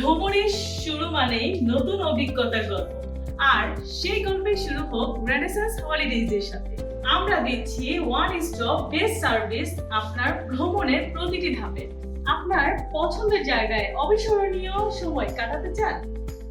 ভ্রমণের শুরু মানেই নতুন অভিজ্ঞতার গল্প। আর সেই গল্পের শুরু হোক রেনেসান্স হলিডেজের সাথে। আমরা দিচ্ছি ওয়ান স্টপ বেস্ট সার্ভিস আপনার ভ্রমণের প্রতিটি ধাপে। আপনার পছন্দের জায়গায় অবিস্মরণীয় সময় কাটাতে চান?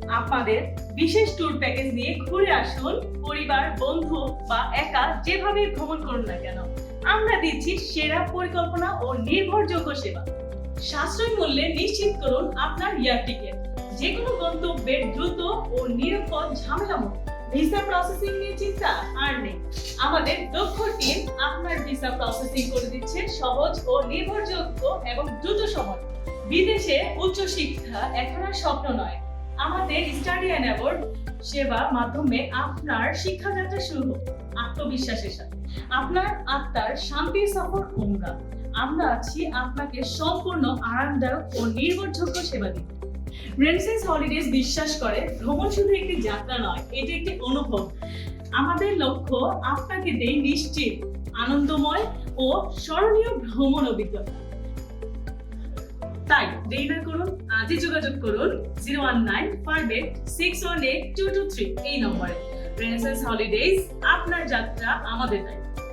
আপনাদের বিশেষ ট্যুর প্যাকেজ নিয়ে ঘুরে আসুন পরিবার, বন্ধু বা একা যেভাবে ভ্রমণ করুন না কেন। আমরা দিচ্ছি সেরা পরিকল্পনা ও নির্ভরযোগ্য সেবা। সাশ্রয় মূল্যে নিশ্চিত করুন আপনার এয়ার টিকেট। যে কোনো গন্তব্যের দ্রুত ও নিরাপদ ঝামেলা মুক্ত ভিসা প্রসেসিং নিয়ে চিন্তা আর নেই। আমাদের দক্ষ টিম আপনার ভিসা প্রসেসিং করে দিচ্ছে সহজ ও নির্ভরযোগ্য এবং দ্রুত সময়। বিদেশে উচ্চশিক্ষা এখন আর স্বপ্ন নয়। আমাদের স্টাডি অ্যান্ড অ্যাওয়ার্ড সেবা মাধ্যমে আপনার শিক্ষাযাত্রা শুরু হোক। আত্মবিশ্বাসের সাথে। আপনার আত্মার শান্তির সফর উমরা আমরা আছি আপনাকে সম্পূর্ণ আরামদায়ক ও নির্ভরযোগ্য সেবা দিতে। রেনসেন্স হলিডেজ বিশ্বাস করে, ভ্রমণ শুধু একটি যাত্রা নয়, এটি একটি অনুভব। আমাদের লক্ষ্য আপনাকে দেই নিশ্চিত, আনন্দময় ও স্মরণীয় ভ্রমণ অভিজ্ঞতা। তাই দেরি না করুন, আজই যোগাযোগ করুন zero one nine five eight six one eight two two three এই নম্বরে। রেনেসেন্স হলিডেজ আপনার যাত্রা আমাদের দায়িত্ব।